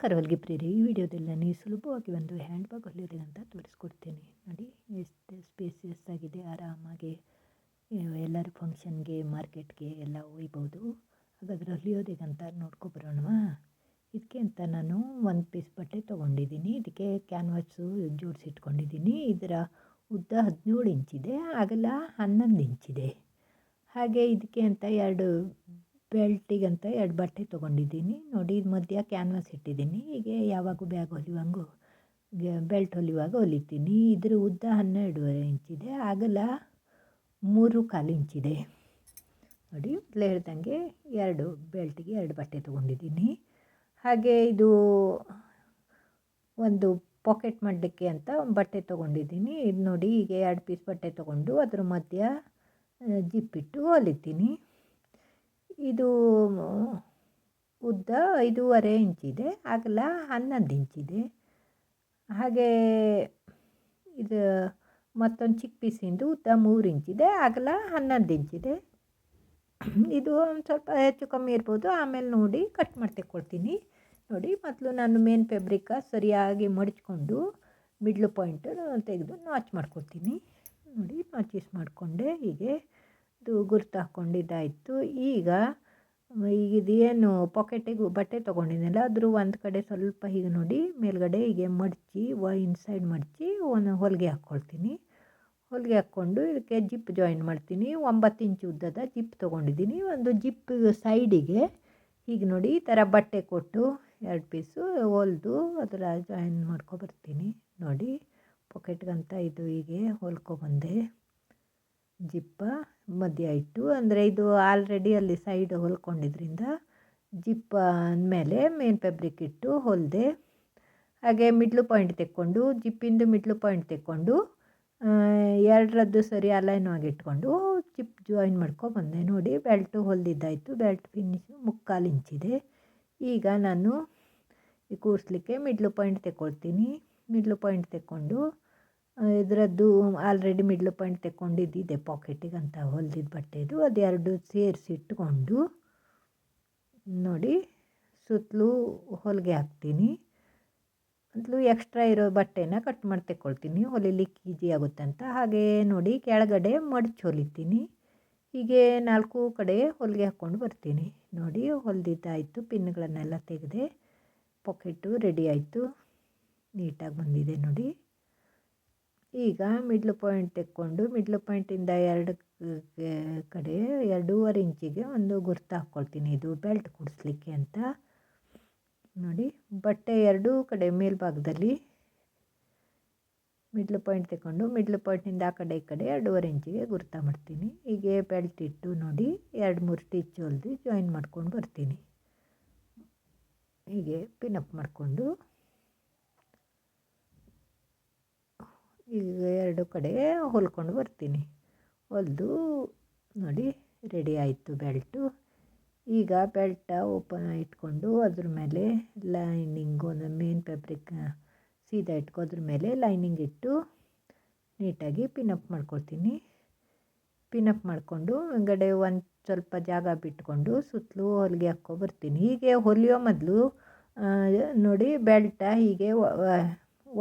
ನಮಸ್ಕಾರ ಹೊಲಿಗೆ ಈ ವಿಡಿಯೋದಲ್ಲಿ ನಾನು ಸುಲಭವಾಗಿ ಒಂದು ಹ್ಯಾಂಡ್ ಬ್ಯಾಗ್ ಹೊಲಿಯೋದು ಅಂತ ತೋರಿಸ್ಕೊಡ್ತೀನಿ. ನೋಡಿ, ಎಷ್ಟು ಸ್ಪೇಸಿಯಸ್ ಆಗಿದೆ. ಆರಾಮಾಗಿ ಎಲ್ಲರೂ ಫಂಕ್ಷನ್ಗೆ ಮಾರ್ಕೆಟ್ಗೆ ಎಲ್ಲ ಒಯ್ಬೋದು ಹಾಗಾದ್ರೆ ಹೊಲಿಯೋದೇಗಂತ ನೋಡ್ಕೊಬರೋಣವಾ ಇದಕ್ಕೆ ಅಂತ ನಾನು ಒಂದು ಪೀಸ್ ಬಟ್ಟೆ ತೊಗೊಂಡಿದ್ದೀನಿ. ಇದಕ್ಕೆ ಕ್ಯಾನ್ವಾಸು ಜೋಡಿಸಿಟ್ಕೊಂಡಿದ್ದೀನಿ. ಇದರ ಉದ್ದ ಹದಿನೇಳು ಇಂಚಿದೆ. ಅಗಲ ಹನ್ನೊಂದು ಇಂಚಿದೆ. ಹಾಗೆ ಇದಕ್ಕೆ ಅಂತ ಎರಡು ಬೆಲ್ಟಿಗಂತ ಎರಡು ಬಟ್ಟೆ ತೊಗೊಂಡಿದ್ದೀನಿ. ನೋಡಿ ಇದು ಮಧ್ಯ ಕ್ಯಾನ್ವಾಸ್ ಇಟ್ಟಿದ್ದೀನಿ. ಹೀಗೆ ಯಾವಾಗೂ ಬ್ಯಾಗ್ ಹೊಲಿವಂಗು ಬೆಲ್ಟ್ ಹೊಲಿಯುವಾಗ ಹೊಲಿತೀನಿ ಇದ್ರ ಉದ್ದ ಹನ್ನೆರಡುವರೆ ಇಂಚಿದೆ ಅಗಲ ಮೂರು ಕಾಲು ಇಂಚಿದೆ ನೋಡಿ, ಮೊದಲೇ ಹೇಳ್ದಂಗೆ ಎರಡು, ಬೆಲ್ಟಿಗೆ ಎರಡು ಬಟ್ಟೆ ತೊಗೊಂಡಿದ್ದೀನಿ. ಹಾಗೆ ಇದು ಒಂದು ಪಾಕೆಟ್ ಮಾಡಲಿಕ್ಕೆ ಅಂತ ಬಟ್ಟೆ ತೊಗೊಂಡಿದ್ದೀನಿ. ಇದು ನೋಡಿ, ಹೀಗೆ ಎರಡು ಪೀಸ್ ಬಟ್ಟೆ ತೊಗೊಂಡು ಅದ್ರ ಮಧ್ಯ ಜಿಪ್ಪಿಟ್ಟು ಹೊಲಿತೀನಿ ಇದು ಉದ್ದ ಐದೂವರೆ ಇಂಚಿದೆ, ಅಗಲ ಹನ್ನೊಂದು ಇಂಚಿದೆ. ಹಾಗೆ ಇದು ಮತ್ತೊಂದು ಚಿಕ್ಕ ಪೀಸಿಂದು ಉದ್ದ ಮೂರು ಇಂಚಿದೆ, ಅಗಲ ಹನ್ನೊಂದು ಇಂಚಿದೆ. ಇದು ಒಂದು ಸ್ವಲ್ಪ ಹೆಚ್ಚು ಕಮ್ಮಿ ಇರ್ಬೋದು, ಆಮೇಲೆ ನೋಡಿ ಕಟ್ ಮಾಡಿ ನೋಡಿ, ಮೊದಲು ನಾನು ಮೇನ್ ಫ್ಯಾಬ್ರಿಕ್ಕ ಸರಿಯಾಗಿ ಮಡಚ್ಕೊಂಡು ಮಿಡ್ಲ್ ಪಾಯಿಂಟ್ ತೆಗೆದು ನಾಚ್ ಮಾಡ್ಕೊಳ್ತೀನಿ. ನೋಡಿ, ನಾಚೀಸ್ ಮಾಡಿಕೊಂಡೆ ಹೀಗೆ. ಇದು ಗುರ್ತು ಹಾಕ್ಕೊಂಡಿದ್ದಾಯಿತು ಈಗ ಈಗ ಇದೇನು ಪಾಕೆಟಿಗೆ ಬಟ್ಟೆ ತೊಗೊಂಡಿದ್ದೆಲ್ಲ ಅದ್ರ ಒಂದು ಕಡೆ ಸ್ವಲ್ಪ ಹೀಗೆ ನೋಡಿ, ಮೇಲ್ಗಡೆ ಹೀಗೆ ಮಡಚಿ, ವ ಇನ್ಸೈಡ್ ಮಡಚಿ, ಒಂದು ಹೊಲಿಗೆ ಹಾಕ್ಕೊಳ್ತೀನಿ. ಹೊಲಿಗೆ ಹಾಕ್ಕೊಂಡು ಇದಕ್ಕೆ ಜಿಪ್ ಜಾಯಿನ್ ಮಾಡ್ತೀನಿ. ಒಂಬತ್ತು ಇಂಚು ಉದ್ದದ ಜಿಪ್ ತೊಗೊಂಡಿದ್ದೀನಿ. ಒಂದು ಜಿಪ್ ಸೈಡಿಗೆ ಹೀಗೆ ನೋಡಿ ಈ ಥರ ಬಟ್ಟೆ ಕೊಟ್ಟು ಎರಡು ಪೀಸು ಹೊಲಿದು ಅದರ ಜಾಯಿನ್ ಮಾಡ್ಕೊಬರ್ತೀನಿ ನೋಡಿ ಪಾಕೆಟ್ಗಂತ ಇದು ಹೀಗೆ ಹೊಲ್ಕೊಬಂದೆ. ಜಿಪ್ಪ ಮಧ್ಯ ಇಟ್ಟು, ಅಂದರೆ ಇದು ಆಲ್ರೆಡಿ ಅಲ್ಲಿ ಸೈಡ್ ಹೊಲ್ಕೊಂಡಿದ್ರಿಂದ ಜಿಪ್ಪ ಅಂದಮೇಲೆ ಮೇನ್ ಫ್ಯಾಬ್ರಿಕ್ ಇಟ್ಟು ಹೊಲಿದೆ, ಹಾಗೆ ಮಿಡ್ಲು ಪಾಯಿಂಟ್ ತೆಕ್ಕೊಂಡು, ಜಿಪ್ಪಿಂದು ಮಿಡ್ಲು ಪಾಯಿಂಟ್ ತೆಕ್ಕೊಂಡು ಎರಡರದ್ದು ಸರಿ ಆಗಿ ಇಟ್ಕೊಂಡು ಜಿಪ್ ಜಾಯಿನ್ ಮಾಡ್ಕೊಬಂದೆ ನೋಡಿ ಬೆಲ್ಟು ಹೊಲಿದಿದ್ದಾಯಿತು. ಬೆಲ್ಟ್ ಫಿನಿಶ್ ಮುಕ್ಕಾಲು ಇಂಚಿದೆ ಈಗ ನಾನು ಕೂರಿಸ್ಲಿಕ್ಕೆ ಮಿಡ್ಲು ಪಾಯಿಂಟ್ ತೆಕ್ಕೊಳ್ತೀನಿ. ಮಿಡ್ಲು ಪಾಯಿಂಟ್ ತೆಕ್ಕೊಂಡು ಇದರದ್ದು ಆಲ್ರೆಡಿ ಮಿಡ್ಲ್ ಪಾಯಿಂಟ್ ತೆಕ್ಕೊಂಡಿದ್ದಿದೆ ಅಂತ ಹೊಲ್ದಿದ್ದ ಬಟ್ಟೆದು ಅದೆರಡು ಸೇರಿಸಿಟ್ಕೊಂಡು ನೋಡಿ ಸುತ್ತಲೂ ಹೊಲಿಗೆ ಹಾಕ್ತೀನಿ. ಮೊದಲು ಎಕ್ಸ್ಟ್ರಾ ಇರೋ ಬಟ್ಟೆನ ಕಟ್ ಮಾಡಿ ತೆಕ್ಕೊಳ್ತೀನಿ, ಹೊಲಿಲಿಕ್ಕೆ ಆಗುತ್ತೆ ಅಂತ. ಹಾಗೆ ನೋಡಿ ಕೆಳಗಡೆ ಮಡ್ಚಿ ಹೊಲಿತೀನಿ ಹೀಗೆ ನಾಲ್ಕು ಕಡೆ ಹೊಲಿಗೆ ಹಾಕ್ಕೊಂಡು ಬರ್ತೀನಿ. ನೋಡಿ ಹೊಲಿದಿದ್ದಾಯಿತು, ಪಿನ್ಗಳನ್ನೆಲ್ಲ ತೆಗೆದೆ ಪಾಕೆಟು ರೆಡಿ ಆಯಿತು, ನೀಟಾಗಿ ಬಂದಿದೆ ನೋಡಿ. ಈಗ ಮಿಡ್ಲ್ ಪಾಯಿಂಟ್ ತೆಕ್ಕೊಂಡು ಮಿಡ್ಲ್ ಪಾಯಿಂಟಿಂದ ಎರಡು ಕಡೆ ಎರಡೂವರೆ ಇಂಚಿಗೆ ಒಂದು ಗುರ್ತು ಹಾಕ್ಕೊಳ್ತೀನಿ. ಇದು ಬೆಲ್ಟ್ ಕುಡಿಸ್ಲಿಕ್ಕೆ ಅಂತ. ನೋಡಿ, ಬಟ್ಟೆ ಎರಡೂ ಕಡೆ ಮೇಲ್ಭಾಗದಲ್ಲಿ ಮಿಡ್ಲ್ ಪಾಯಿಂಟ್ ತೆಕ್ಕೊಂಡು ಮಿಡ್ಲ್ ಪಾಯಿಂಟಿಂದ ಆ ಕಡೆ ಈ ಕಡೆ ಎರಡೂವರೆ ಇಂಚಿಗೆ ಗುರ್ತ ಮಾಡ್ತೀನಿ. ಹೀಗೆ ಬೆಲ್ಟ್ ಇಟ್ಟು ನೋಡಿ, ಎರಡು ಮೂರು ಸ್ಟಿಚ್ ಹೊಲ್ದು ಜಾಯಿನ್ ಮಾಡ್ಕೊಂಡು ಬರ್ತೀನಿ. ಹೀಗೆ ಪಿನಪ್ ಮಾಡಿಕೊಂಡು ಈಗ ಎರಡು ಕಡೆ ಹೊಲ್ಕೊಂಡು ಬರ್ತೀನಿ. ಹೊಲಿದು ನೋಡಿ ರೆಡಿ ಆಯಿತು ಬೆಲ್ಟು ಈಗ ಬೆಲ್ಟ ಓಪನ್ ಇಟ್ಕೊಂಡು ಅದ್ರ ಮೇಲೆ ಲೈನಿಂಗು ಒಂದು ಮೇನ್ ಫ್ಯಾಬ್ರಿಕ್ ಸೀದಾ ಇಟ್ಕೊ, ಅದ್ರ ಮೇಲೆ ಲೈನಿಂಗ್ ಇಟ್ಟು ನೀಟಾಗಿ ಪಿನಪ್ ಮಾಡ್ಕೊಳ್ತೀನಿ. ಪಿನಪ್ ಮಾಡಿಕೊಂಡು ಹಿಂಗಡೆ ಒಂದು ಸ್ವಲ್ಪ ಜಾಗ ಬಿಟ್ಕೊಂಡು ಸುತ್ತಲೂ ಹೊಲಿಗೆ ಹಾಕ್ಕೊ ಬರ್ತೀನಿ ಹೀಗೆ ಹೊಲಿಯೋ ಮೊದಲು ನೋಡಿ ಬೆಲ್ಟ ಹೀಗೆ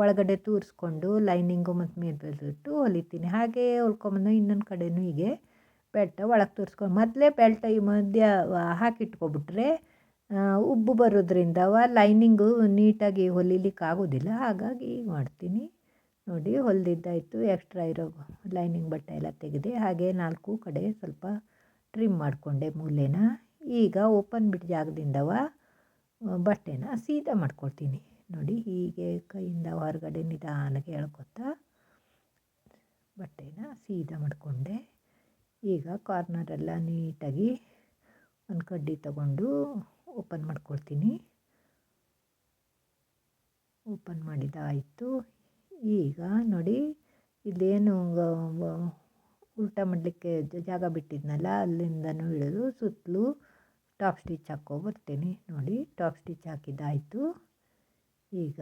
ಒಳಗಡೆ ತೂರಿಸ್ಕೊಂಡು ಲೈನಿಂಗು ಮತ್ತು ಮೇಲ್ಬಿಟ್ಟು ಹೊಲಿತೀನಿ. ಹಾಗೇ ಹೊಲ್ಕೊಂಬಂದು ಇನ್ನೊಂದು ಕಡೆಯೂ ಹೀಗೆ ಬೆಲ್ಟ ಒಳಗೆ ತೂರಿಸ್ಕೊಂಡು ಮೊದಲೇ ಬೆಲ್ಟ ಈ ಮಧ್ಯ ಹಾಕಿಟ್ಕೊಬಿಟ್ರೆ ಉಬ್ಬು ಬರೋದ್ರಿಂದ ಲೈನಿಂಗು ನೀಟಾಗಿ ಹೊಲಿಲಿಕ್ಕೆ ಆಗೋದಿಲ್ಲ. ಹಾಗಾಗಿ ಈಗ ಮಾಡ್ತೀನಿ. ನೋಡಿ, ಹೊಲಿದಿದ್ದಾಯಿತು, ಎಕ್ಸ್ಟ್ರಾ ಇರೋ ಲೈನಿಂಗ್ ಬಟ್ಟೆ ಎಲ್ಲ ತೆಗೆದೆ, ಹಾಗೆ ನಾಲ್ಕು ಕಡೆ ಸ್ವಲ್ಪ ಟ್ರಿಮ್ ಮಾಡಿಕೊಂಡೆ ಮೂಲೆನ. ಈಗ ಓಪನ್ ಬಿಟ್ಟು ಜಾಗದಿಂದವ ಬಟ್ಟೆನ ಸೀದಾ ಮಾಡ್ಕೊಳ್ತೀನಿ. ನೋಡಿ ಹೀಗೆ ಕೈಯಿಂದ ಹೊರಗಡೆ ನಿಧಾನಕ್ಕೆ ಎಳ್ಕೊತಾ ಬಟ್ಟೆನ ಸೀದಾ ಮಾಡಿಕೊಂಡೆ. ಈಗ ಕಾರ್ನರೆಲ್ಲ ನೀಟಾಗಿ ಒಂದು ಕಡ್ಡಿ ತಗೊಂಡು ಓಪನ್ ಮಾಡ್ಕೊಳ್ತೀನಿ. ಓಪನ್ ಮಾಡಿದಾಯಿತು. ಈಗ ನೋಡಿ ಇಲ್ಲೇನು ಉಲ್ಟ ಮಾಡಲಿಕ್ಕೆ ಜಾಗ ಬಿಟ್ಟಿದ್ನಲ್ಲ ಅಲ್ಲಿಂದನೂ ಇಳಿದು ಸುತ್ತಲೂ ಟಾಪ್ ಸ್ಟಿಚ್ ಹಾಕೋ ಬರ್ತೀನಿ. ನೋಡಿ ಟಾಪ್ ಸ್ಟಿಚ್ ಹಾಕಿದ್ದಾಯಿತು ಈಗ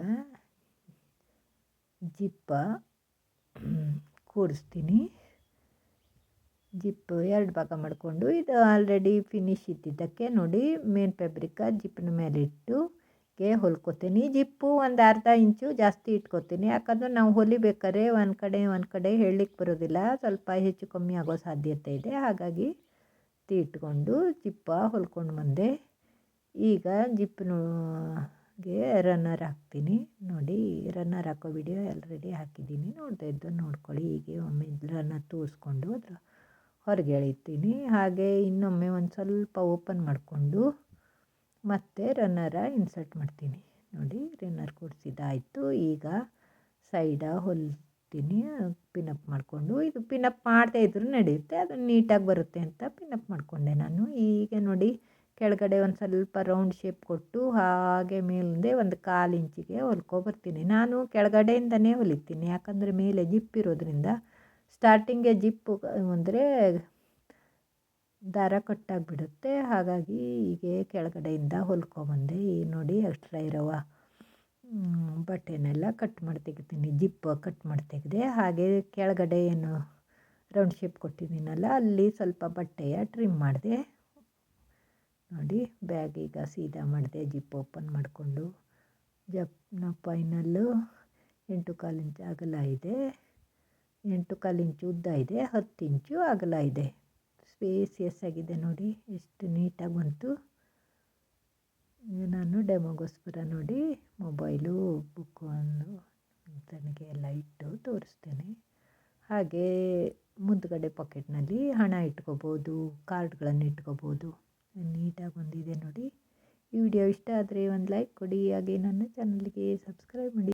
ಜಿಪ್ಪ ಕೂಡಿಸ್ತೀನಿ ಜಿಪ್ಪು ಎರಡು ಭಾಗ ಮಾಡಿಕೊಂಡು ಇದು ಆಲ್ರೆಡಿ ಫಿನಿಶ್ ಇದ್ದಿದ್ದಕ್ಕೆ ನೋಡಿ ಮೇನ್ ಫ್ಯಾಬ್ರಿಕ ಜಿಪ್ಪಿನ ಮೇಲೆ ಇಟ್ಟು ಗೆ ಹೊಲ್ಕೊತೀನಿ. ಜಿಪ್ಪು ಒಂದು ಅರ್ಧ ಇಂಚು ಜಾಸ್ತಿ ಇಟ್ಕೋತೀನಿ. ಯಾಕಂದ್ರೆ ನಾವು ಹೊಲಿಬೇಕಾದ್ರೆ ಒಂದು ಕಡೆ ಒಂದು ಕಡೆ ಹೇಳಲಿಕ್ಕೆ ಬರೋದಿಲ್ಲ. ಸ್ವಲ್ಪ ಹೆಚ್ಚು ಕಮ್ಮಿ ಆಗೋ ಸಾಧ್ಯತೆ ಇದೆ. ಹಾಗಾಗಿ ಇಟ್ಕೊಂಡು ಜಿಪ್ಪ ಹೊಲ್ಕೊಂಡು ಬಂದೆ. ಈಗ ಜಿಪ್ಪಿನಗೆ ರನ್ನರ್ ಹಾಕ್ತೀನಿ. ನೋಡಿ ರನ್ನರ್ ಹಾಕೋ ವಿಡಿಯೋ ಆಲ್ರೆಡಿ ಹಾಕಿದ್ದೀನಿ. ನೋಡ್ತಾ ಇದ್ದು, ನೋಡ್ಕೊಳ್ಳಿ. ಹೀಗೆ ಒಮ್ಮೆ ರನ್ನರ್ ತೋರಿಸ್ಕೊಂಡು ಅದರ ಹೊರಗೆ ಎಳಿತೀನಿ. ಹಾಗೆ ಇನ್ನೊಮ್ಮೆ ಒಂದು ಸ್ವಲ್ಪ ಓಪನ್ ಮಾಡಿಕೊಂಡು ಮತ್ತೆ ರನ್ನರ ಇನ್ಸರ್ಟ್ ಮಾಡ್ತೀನಿ. ನೋಡಿ ರನ್ನರ್ ಕೂಡಿಸಿದ್ದಾಯಿತು ಈಗ ಸೈಡ ಹೊಲ್ತೀನಿ. ಪಿನಪ್ ಮಾಡಿಕೊಂಡು. ಇದು ಪಿನಪ್ ಮಾಡದೇ ಇದ್ರೂ ನಡೆಯುತ್ತೆ. ಅದು ನೀಟಾಗಿ ಬರುತ್ತೆ ಅಂತ ಪಿನಪ್ ಮಾಡಿಕೊಂಡೆ ನಾನು. ಈಗ ನೋಡಿ ಕೆಳಗಡೆ ಒಂದು ಸ್ವಲ್ಪ ರೌಂಡ್ ಶೇಪ್ ಕೊಟ್ಟು ಹಾಗೆ ಮೇಲಿಂದೆ ಒಂದು ಕಾಲು ಇಂಚಿಗೆ ಹೊಲ್ಕೊಬರ್ತೀನಿ ನಾನು ಕೆಳಗಡೆಯಿಂದನೇ ಹೊಲಿತೀನಿ. ಯಾಕಂದರೆ ಮೇಲೆ ಜಿಪ್ ಇರೋದ್ರಿಂದ ಸ್ಟಾರ್ಟಿಂಗೆ ಜಿಪ್ಪು ಅಂದರೆ ದಾರ ಕಟ್ಟಾಗಿಬಿಡುತ್ತೆ. ಹಾಗಾಗಿ ಹೀಗೆ ಕೆಳಗಡೆಯಿಂದ ಹೊಲ್ಕೊಬಂದೆ ಈ ನೋಡಿ ಎಕ್ಸ್ಟ್ರಾ ಇರೋವ ಬಟ್ಟೆನೆಲ್ಲ ಕಟ್ ಮಾಡಿ ತೆಗಿತೀನಿ. ಜಿಪ್ ಕಟ್ ಮಾಡಿ ತೆಗೆದೆ. ಹಾಗೆ ಕೆಳಗಡೆ ಏನು ರೌಂಡ್ ಶೇಪ್ ಕೊಟ್ಟಿದ್ದೀನಲ್ಲ, ಅಲ್ಲಿ ಸ್ವಲ್ಪ ಬಟ್ಟೆಯ ಟ್ರಿಮ್ ಮಾಡಿದೆ. ನೋಡಿ ಬ್ಯಾಗ್ ಈಗ ಸೀದಾ ಮಾಡಿದೆ ಜಿಪ್ ಓಪನ್ ಮಾಡಿಕೊಂಡು ಜಪ್ನ ಫೈನಲ್ಲು ಎಂಟು ಕಾಲು ಇಂಚು ಅಗಲ ಇದೆ. ಎಂಟು ಕಾಲು ಇಂಚು ಉದ್ದ ಇದೆ, ಹತ್ತು ಇಂಚು ಅಗಲ ಇದೆ. ಸ್ಪೇಸಿಯಸ್ ಆಗಿದೆ ನೋಡಿ, ಎಷ್ಟು ನೀಟಾಗಿ ಬಂತು. ನಾನು ಡೆಮೋಗೋಸ್ಕರ ನೋಡಿ ಮೊಬೈಲು ಬುಕ್ಕು ಒಂದು ತನಗೆ ಎಲ್ಲ ಇಟ್ಟು ತೋರಿಸ್ತೇನೆ. ಹಾಗೆ ಮುಂದ್ಗಡೆ ಪಾಕೆಟ್ನಲ್ಲಿ ಹಣ ಇಟ್ಕೋಬೋದು ಕಾರ್ಡ್ಗಳನ್ನು ಇಟ್ಕೋಬೋದು. ನೀಟಾಗಿ ಬಂದಿದೆ ನೋಡಿ. ಈ ವಿಡಿಯೋ ಇಷ್ಟ ಆದರೆ ಒಂದು ಲೈಕ್ ಕೊಡಿ. ಹಾಗೆ ನನ್ನ ಚಾನಲ್ಗೆ ಸಬ್ಸ್ಕ್ರೈಬ್ ಮಾಡಿ.